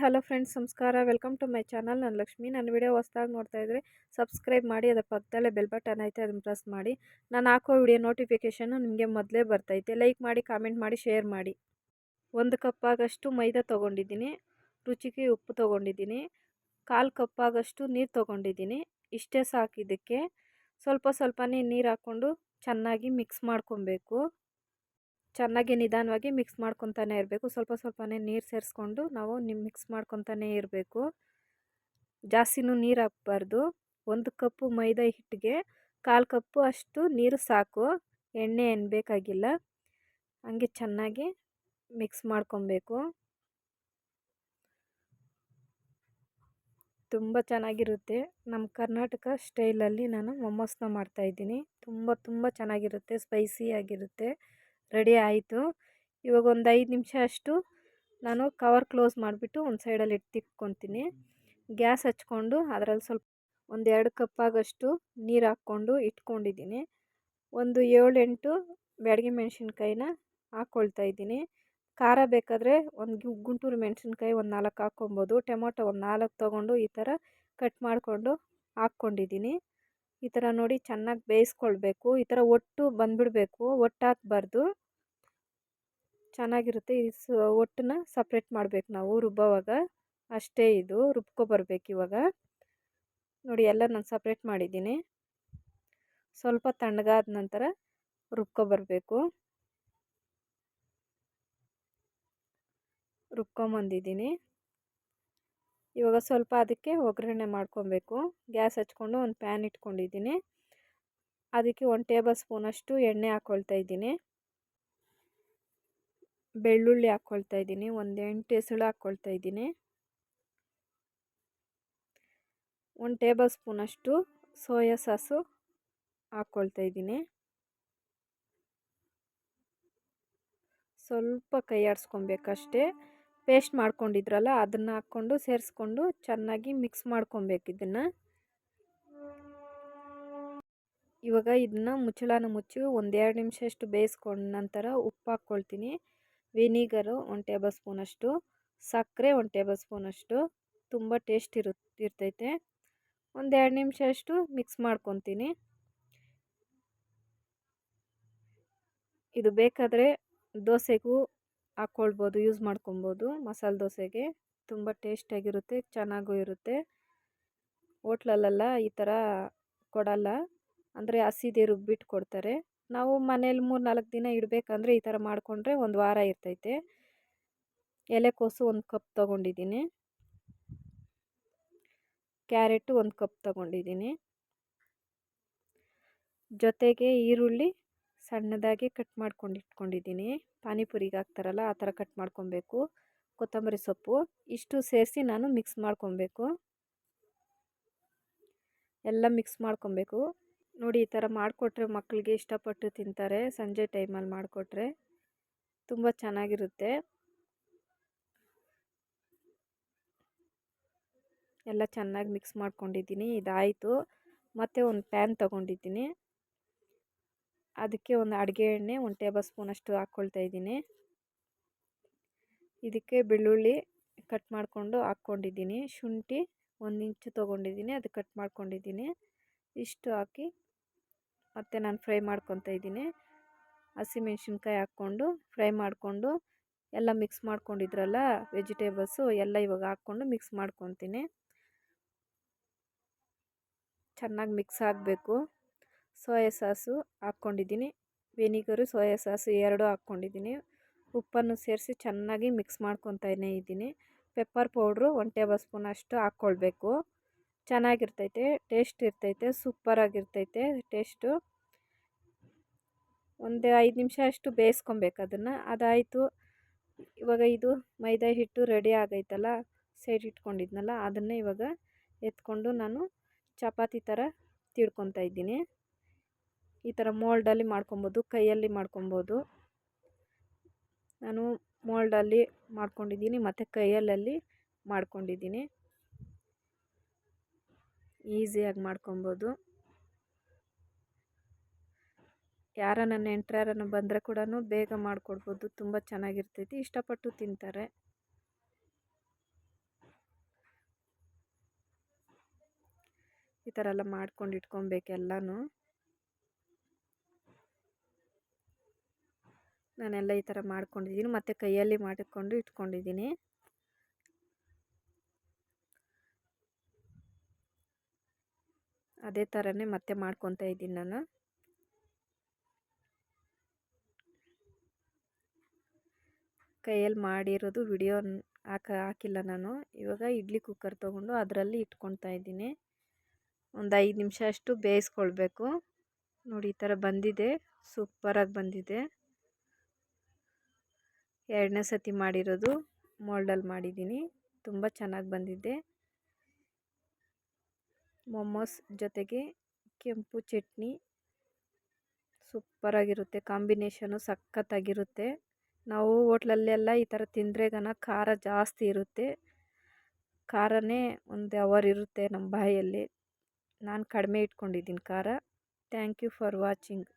Friends, ನಮಸ್ಕಾರ. Welcome to my channel. ನಾನು ಲಕ್ಷ್ಮಿ. ನನ್ನ ವಿಡಿಯೋ ಹೊಸ್ದಾಗಿ ನೋಡ್ತಾ ಇದ್ದರೆ ಸಬ್ಸ್ಕ್ರೈಬ್ ಮಾಡಿ, ಅದರ ಪಕ್ಕದಲ್ಲೇ ಬೆಲ್ ಬಟನ್ ಐತೆ, ಅದನ್ನು ಪ್ರೆಸ್ ಮಾಡಿ. ನಾನು ಹಾಕೋ ವಿಡಿಯೋ ನೋಟಿಫಿಕೇಷನ್ನು ನಿಮಗೆ ಮೊದಲೇ ಬರ್ತೈತೆ. ಲೈಕ್ ಮಾಡಿ, ಕಾಮೆಂಟ್ ಮಾಡಿ, ಶೇರ್ ಮಾಡಿ. ಒಂದು ಕಪ್ಪಾಗಷ್ಟು ಮೈದಾ ತೊಗೊಂಡಿದ್ದೀನಿ. ರುಚಿಗೆ ಉಪ್ಪು ತೊಗೊಂಡಿದ್ದೀನಿ. ಕಾಲು ಕಪ್ಪಾಗಷ್ಟು ನೀರು ತೊಗೊಂಡಿದ್ದೀನಿ. ಇಷ್ಟೇ ಸಾಕಿದ್ದಕ್ಕೆ ಸ್ವಲ್ಪ ಸ್ವಲ್ಪನೇ ನೀರು ಹಾಕ್ಕೊಂಡು ಚೆನ್ನಾಗಿ ಮಿಕ್ಸ್ ಮಾಡ್ಕೊಬೇಕು. ಚೆನ್ನಾಗಿ ನಿಧಾನವಾಗಿ ಮಿಕ್ಸ್ ಮಾಡ್ಕೊತಾನೆ ಇರಬೇಕು. ಸ್ವಲ್ಪ ಸ್ವಲ್ಪನೇ ನೀರು ಸೇರಿಸ್ಕೊಂಡು ನಾವು ನಿಮ್ಮ ಮಿಕ್ಸ್ ಮಾಡ್ಕೊತಾನೆ ಇರಬೇಕು. ಜಾಸ್ತಿನೂ ನೀರು ಹಾಕ್ಬಾರ್ದು. ಒಂದು ಕಪ್ಪು ಮೈದಾ ಹಿಟ್ಟಿಗೆ ಕಾಲು ಕಪ್ಪು ಅಷ್ಟು ನೀರು ಸಾಕು. ಎಣ್ಣೆ ಏನು ಬೇಕಾಗಿಲ್ಲ. ಹಂಗೆ ಚೆನ್ನಾಗಿ ಮಿಕ್ಸ್ ಮಾಡ್ಕೊಬೇಕು. ತುಂಬ ಚೆನ್ನಾಗಿರುತ್ತೆ. ನಮ್ಮ ಕರ್ನಾಟಕ ಸ್ಟೈಲಲ್ಲಿ ನಾನು ಮೊಮ್ಮಸ್ನ ಮಾಡ್ತಾಯಿದ್ದೀನಿ ತುಂಬ ತುಂಬ ಚೆನ್ನಾಗಿರುತ್ತೆ. ಸ್ಪೈಸಿಯಾಗಿರುತ್ತೆ ರೆಡಿ ಆಯಿತು. ಇವಾಗ ಒಂದು ಐದು ನಿಮಿಷ ಅಷ್ಟು ನಾನು ಕವರ್ ಕ್ಲೋಸ್ ಮಾಡಿಬಿಟ್ಟು ಒಂದು ಸೈಡಲ್ಲಿ ಇಟ್ಟು ತಿಕ್ಕೊತೀನಿ. ಗ್ಯಾಸ್ ಹಚ್ಕೊಂಡು ಅದರಲ್ಲಿ ಸ್ವಲ್ಪ ಒಂದು ಎರಡು ಕಪ್ಪಾಗಷ್ಟು ನೀರು ಹಾಕ್ಕೊಂಡು ಇಟ್ಕೊಂಡಿದ್ದೀನಿ. ಒಂದು ಏಳೆಂಟು ಬ್ಯಾಡಗಿ ಮೆಣಸಿನ್ಕಾಯಿನ ಹಾಕ್ಕೊಳ್ತಾ ಇದ್ದೀನಿ. ಖಾರ ಬೇಕಾದರೆ ಒಂದು ಗುಂಟೂರು ಮೆಣಸಿನ್ಕಾಯಿ ಒಂದು ನಾಲ್ಕು ಹಾಕ್ಕೊಬೋದು. ಟೊಮೊಟೊ ಒಂದು ನಾಲ್ಕು ತೊಗೊಂಡು ಈ ಥರ ಕಟ್ ಮಾಡಿಕೊಂಡು ಹಾಕ್ಕೊಂಡಿದ್ದೀನಿ. ಈ ಥರ ನೋಡಿ ಚೆನ್ನಾಗಿ ಬೇಯಿಸ್ಕೊಳ್ಬೇಕು. ಈ ಥರ ಒಟ್ಟು ಬಂದುಬಿಡ್ಬೇಕು. ಒಟ್ಟು ಚೆನ್ನಾಗಿರುತ್ತೆ. ಈ ಸ ಒಟ್ಟನ್ನ ಸಪ್ರೇಟ್ ಮಾಡಬೇಕು ನಾವು ರುಬ್ಬೋವಾಗ. ಅಷ್ಟೇ ಇದು. ರುಬ್ಕೊಬರ್ಬೇಕು ಇವಾಗ. ನೋಡಿ ಎಲ್ಲ ನಾನು ಸಪ್ರೇಟ್ ಮಾಡಿದ್ದೀನಿ. ಸ್ವಲ್ಪ ತಣ್ಣಗಾದ ನಂತರ ರುಬ್ಕೊಬರ್ಬೇಕು. ರುಬ್ಕೊಂಬಂದಿದ್ದೀನಿ. ಇವಾಗ ಸ್ವಲ್ಪ ಅದಕ್ಕೆ ಒಗ್ಗರಣೆ ಮಾಡ್ಕೊಬೇಕು. ಗ್ಯಾಸ್ ಹಚ್ಕೊಂಡು ಒಂದು ಪ್ಯಾನ್ ಇಟ್ಕೊಂಡಿದ್ದೀನಿ. ಅದಕ್ಕೆ ಒಂದು ಟೇಬಲ್ ಸ್ಪೂನಷ್ಟು ಎಣ್ಣೆ ಹಾಕ್ಕೊಳ್ತಾ ಇದ್ದೀನಿ. ಬೆಳ್ಳುಳ್ಳಿ ಹಾಕ್ಕೊಳ್ತಾ ಇದ್ದೀನಿ. ಒಂದು ಎಂಟು ಹೆಸಳು ಹಾಕ್ಕೊಳ್ತಾ ಇದ್ದೀನಿ. ಒಂದು ಟೇಬಲ್ ಸ್ಪೂನಷ್ಟು ಸೋಯಾ ಸಾಸು ಹಾಕ್ಕೊಳ್ತಾ ಇದ್ದೀನಿ. ಸ್ವಲ್ಪ ಕೈ ಆಡಿಸ್ಕೊಬೇಕಷ್ಟೇ ಪೇಸ್ಟ್ ಮಾಡ್ಕೊಂಡಿದ್ರಲ್ಲ, ಅದನ್ನು ಹಾಕ್ಕೊಂಡು ಸೇರಿಸ್ಕೊಂಡು ಚೆನ್ನಾಗಿ ಮಿಕ್ಸ್ ಮಾಡ್ಕೊಬೇಕು ಇದನ್ನು. ಇವಾಗ ಇದನ್ನ ಮುಚ್ಚಳನ ಮುಚ್ಚಿ ಒಂದೆರಡು ನಿಮಿಷ ಅಷ್ಟು ಬೇಯಿಸ್ಕೊಂಡ ನಂತರ ಉಪ್ಪು ಹಾಕ್ಕೊಳ್ತೀನಿ. ವಿನಿಗರು ಒಂದು ಟೇಬಲ್ ಸ್ಪೂನಷ್ಟು ಸಕ್ಕರೆ ಒಂದು ಟೇಬಲ್ ಸ್ಪೂನಷ್ಟು ತುಂಬ ಟೇಸ್ಟ್ ಇರು, ಇರ್ತೈತೆ. ಒಂದೆರಡು ನಿಮಿಷ ಅಷ್ಟು ಮಿಕ್ಸ್ ಮಾಡ್ಕೊತೀನಿ. ಇದು ಬೇಕಾದರೆ ದೋಸೆಗೂ ಹಾಕ್ಕೊಳ್ಬೋದು ಯೂಸ್ ಮಾಡ್ಕೊಬೋದು ಮಸಾಲೆ ದೋಸೆಗೆ ತುಂಬ ಟೇಸ್ಟಾಗಿರುತ್ತೆ, ಚೆನ್ನಾಗೂ ಇರುತ್ತೆ. ಹೋಟ್ಲಲ್ಲೆಲ್ಲ ಈ ಥರ ಕೊಡಲ್ಲ. ಅಂದರೆ ಹಸಿದೇ ರುಬ್ಬಿಟ್ಟು ಕೊಡ್ತಾರೆ. ನಾವು ಮನೇಲಿ ಮೂರು ನಾಲ್ಕು ದಿನ ಇಡಬೇಕಂದ್ರೆ ಈ ಥರ ಮಾಡಿಕೊಂಡ್ರೆ ಒಂದು ವಾರ ಇರ್ತೈತೆ. ಎಲೆಕೋಸು ಒಂದು ಕಪ್ ತೊಗೊಂಡಿದ್ದೀನಿ. ಕ್ಯಾರೆಟು ಒಂದು ಕಪ್ ತೊಗೊಂಡಿದ್ದೀನಿ. ಜೊತೆಗೆ ಈರುಳ್ಳಿ ಸಣ್ಣದಾಗಿ ಕಟ್ ಮಾಡ್ಕೊಂಡು ಇಟ್ಕೊಂಡಿದ್ದೀನಿ. ಪಾನಿಪುರಿಗೆ ಹಾಕ್ತಾರಲ್ಲ, ಆ ಥರ ಕಟ್ ಮಾಡ್ಕೊಬೇಕು. ಕೊತ್ತಂಬರಿ ಸೊಪ್ಪು, ಇಷ್ಟು ಸೇರಿಸಿ ನಾನು ಮಿಕ್ಸ್ ಮಾಡ್ಕೊಬೇಕು. ಎಲ್ಲ ಮಿಕ್ಸ್ ಮಾಡ್ಕೊಬೇಕು. ನೋಡಿ, ಈ ಥರ ಮಾಡಿಕೊಟ್ರೆ ಮಕ್ಕಳಿಗೆ ಇಷ್ಟಪಟ್ಟು ತಿಂತಾರೆ, ಸಂಜೆ ಟೈಮಲ್ಲಿ ಮಾಡಿಕೊಟ್ರೆ. ತುಂಬ ಚೆನ್ನಾಗಿರುತ್ತೆ. ಎಲ್ಲ ಚೆನ್ನಾಗಿ ಮಿಕ್ಸ್ ಮಾಡ್ಕೊಂಡಿದ್ದೀನಿ. ಇದಾಯಿತು. ಮತ್ತೆ ಒಂದು ಪ್ಯಾನ್ ತೊಗೊಂಡಿದ್ದೀನಿ. ಅದಕ್ಕೆ ಒಂದು ಅಡುಗೆ ಎಣ್ಣೆ, ಒಂದು ಟೇಬಲ್ ಸ್ಪೂನಷ್ಟು ಹಾಕ್ಕೊಳ್ತಾ ಇದ್ದೀನಿ. ಇದಕ್ಕೆ ಬೆಳ್ಳುಳ್ಳಿ ಕಟ್ ಮಾಡಿಕೊಂಡು ಹಾಕ್ಕೊಂಡಿದ್ದೀನಿ. ಶುಂಠಿ ಒಂದು ಇಂಚು ತೊಗೊಂಡಿದ್ದೀನಿ, ಅದು ಕಟ್ ಮಾಡ್ಕೊಂಡಿದ್ದೀನಿ. ಇಷ್ಟು ಹಾಕಿ ಮತ್ತು ನಾನು ಫ್ರೈ ಮಾಡ್ಕೊತ ಇದ್ದೀನಿ. ಹಸಿಮೆಣ್ಸಿನ್ಕಾಯಿ ಹಾಕ್ಕೊಂಡು ಫ್ರೈ ಮಾಡಿಕೊಂಡು ಎಲ್ಲ ಮಿಕ್ಸ್ ಮಾಡ್ಕೊಂಡಿದ್ರಲ್ಲ, ವೆಜಿಟೇಬಲ್ಸು ಎಲ್ಲ ಇವಾಗ ಹಾಕ್ಕೊಂಡು ಮಿಕ್ಸ್ ಮಾಡ್ಕೊತೀನಿ ಚೆನ್ನಾಗಿ ಮಿಕ್ಸ್ ಆಗಬೇಕು. ಸೋಯಾ ಸಾಸು ಹಾಕ್ಕೊಂಡಿದ್ದೀನಿ. ವೆನಿಗರು, ಸೋಯಾ ಸಾಸು ಎರಡೂ ಹಾಕ್ಕೊಂಡಿದ್ದೀನಿ. ಉಪ್ಪನ್ನು ಸೇರಿಸಿ ಚೆನ್ನಾಗಿ ಮಿಕ್ಸ್ ಮಾಡ್ಕೊತಾನೆ ಇದ್ದೀನಿ. Pepper powder one table spoon ಅಷ್ಟು ಹಾಕ್ಕೊಳ್ಬೇಕು. ಚೆನ್ನಾಗಿರ್ತೈತೆ, ಟೇಸ್ಟ್ ಇರ್ತೈತೆ ಸೂಪರಾಗಿರ್ತೈತೆ ಟೇಸ್ಟು. ಒಂದು ಐದು ನಿಮಿಷ ಅಷ್ಟು ಬೇಯಿಸ್ಕೊಬೇಕು ಅದನ್ನು. ಅದಾಯಿತು. ಇವಾಗ ಇದು ಮೈದಾ ಹಿಟ್ಟು ರೆಡಿ ಆಗೈತಲ್ಲ, ಸೈಡ್ ಇಟ್ಕೊಂಡಿದ್ನಲ್ಲ ಅದನ್ನೇ ಇವಾಗ ಎತ್ಕೊಂಡು ನಾನು ಚಪಾತಿ ಥರ ತಿಳ್ಕೊತಾ ಇದ್ದೀನಿ. ಈ ಥರ ಮೋಲ್ಡಲ್ಲಿ ಮಾಡ್ಕೊಬೋದು, ಕೈಯಲ್ಲಿ ಮಾಡ್ಕೊಬೋದು. ನಾನು ಮೋಲ್ಡಲ್ಲಿ ಮಾಡ್ಕೊಂಡಿದ್ದೀನಿ, ಮತ್ತು ಕೈಯಲ್ಲಲ್ಲಿ ಮಾಡ್ಕೊಂಡಿದ್ದೀನಿ. ಈಸಿಯಾಗಿ ಮಾಡ್ಕೊಬೋದು. ಯಾರ ನನ್ನ ನೆಂಟ್ರ್ಯಾರನ್ನು ಬಂದರೆ ಕೂಡ ಬೇಗ ಮಾಡಿಕೊಡ್ಬೋದು, ತುಂಬ ಚೆನ್ನಾಗಿರ್ತೈತಿ, ಇಷ್ಟಪಟ್ಟು ತಿಂತಾರೆ. ಈ ಥರ ಎಲ್ಲ ಮಾಡ್ಕೊಂಡು ಇಟ್ಕೊಬೇಕೆಲ್ಲನೂ ನಾನೆಲ್ಲ ಈ ಥರ ಮಾಡ್ಕೊಂಡಿದ್ದೀನಿ, ಮತ್ತು ಕೈಯಲ್ಲಿ ಮಾಡಿಕೊಂಡು ಇಟ್ಕೊಂಡಿದ್ದೀನಿ. ಅದೇ ಥರನೇ ಮತ್ತೆ ಮಾಡ್ಕೊತಾ ಇದ್ದೀನಿ ನಾನು. ಕೈಯಲ್ಲಿ ಮಾಡಿರೋದು ವಿಡಿಯೋ ಹಾಕ, ಹಾಕಿಲ್ಲ ನಾನು. ಇವಾಗ ಇಡ್ಲಿ ಕುಕ್ಕರ್ ತೊಗೊಂಡು ಅದರಲ್ಲಿ ಇಟ್ಕೊತಾ ಇದ್ದೀನಿ. ಒಂದು ಐದು ನಿಮಿಷ ಅಷ್ಟು ಬೇಯಿಸ್ಕೊಳ್ಬೇಕು. ನೋಡಿ, ಈ ಥರ ಬಂದಿದೆ. ಸೂಪರಾಗಿ ಬಂದಿದೆ. ಎರಡನೇ ಸತಿ ಮಾಡಿರೋದು ಮೋಲ್ಡಲ್ಲಿ ಮಾಡಿದ್ದೀನಿ. ತುಂಬ ಚೆನ್ನಾಗಿ ಬಂದಿದೆ. ಮೊಮೋಸ್ ಜೊತೆಗೆ ಕೆಂಪು ಚಟ್ನಿ. ಸೂಪರಾಗಿರುತ್ತೆ. ಕಾಂಬಿನೇಷನು ಸಖತ್ತಾಗಿರುತ್ತೆ. ನಾವು ಹೋಟ್ಲಲ್ಲೆಲ್ಲ ಈ ಥರ ತಿಂದ್ರೆಗನ ಖಾರ ಜಾಸ್ತಿ ಇರುತ್ತೆ. ಖಾರನೇ ಒಂದು ಅವರ್ ಇರುತ್ತೆ ನಮ್ಮ ಬಾಯಲ್ಲಿ. ನಾನು ಕಡಿಮೆ ಇಟ್ಕೊಂಡಿದ್ದೀನಿ ಖಾರ. Thank you for watching.